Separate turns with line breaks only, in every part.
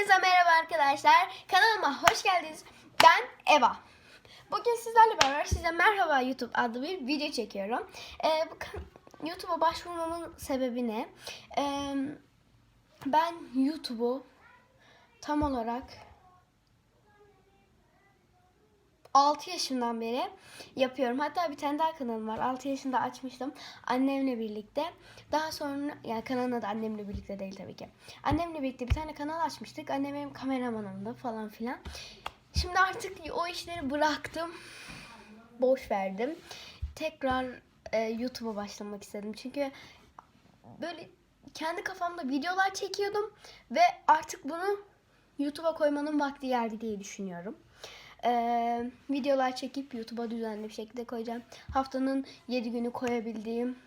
Hepinize merhaba arkadaşlar. Kanalıma hoş geldiniz. Ben Eva. Bugün sizlerle beraber size Merhaba YouTube adlı bir video çekiyorum. Ee, bu YouTube'a başvurmamın sebebi ne? Ee, ben YouTube'u tam olarak 6 yaşımdan beri yapıyorum. Hatta bir tane daha kanalım var. 6 yaşında açmıştım. Annemle birlikte. Daha sonra yani kanalın adı annemle birlikte değil tabii ki. Annemle birlikte bir tane kanal açmıştık. Annem benim kameramanımdı falan filan. Şimdi artık o işleri bıraktım. Boş verdim. Tekrar e, YouTube'a başlamak istedim. Çünkü böyle kendi kafamda videolar çekiyordum ve artık bunu YouTube'a koymanın vakti geldi diye düşünüyorum. Ee, videolar çekip YouTube'a düzenli bir şekilde koyacağım. Haftanın 7 günü koyabildiğim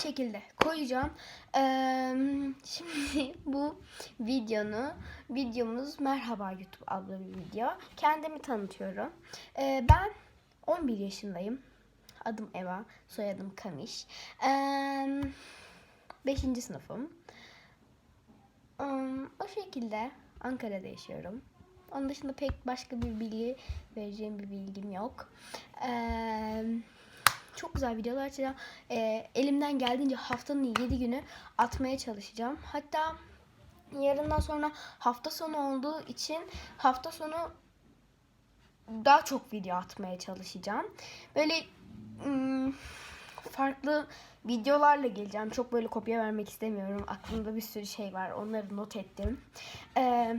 şekilde koyacağım. Ee, şimdi bu videonu, videomuz Merhaba YouTube adlı bir video. Kendimi tanıtıyorum. Ee, ben 11 yaşındayım. Adım Eva, soyadım Kamiş. Ee, 5. sınıfım. Um, o şekilde Ankara'da yaşıyorum. Onun dışında pek başka bir bilgi vereceğim bir bilgim yok. Ee, çok güzel videolar açacağım. Ee, elimden geldiğince haftanın 7 günü atmaya çalışacağım. Hatta yarından sonra hafta sonu olduğu için hafta sonu daha çok video atmaya çalışacağım. Böyle ım, farklı videolarla geleceğim. Çok böyle kopya vermek istemiyorum. Aklımda bir sürü şey var. Onları not ettim. Ee,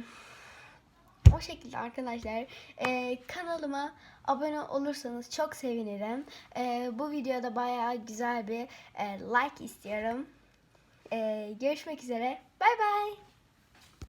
o şekilde arkadaşlar Ee, kanalıma abone olursanız çok sevinirim. Ee, bu videoda bayağı güzel bir e, like istiyorum. Ee, görüşmek üzere. Bay bay.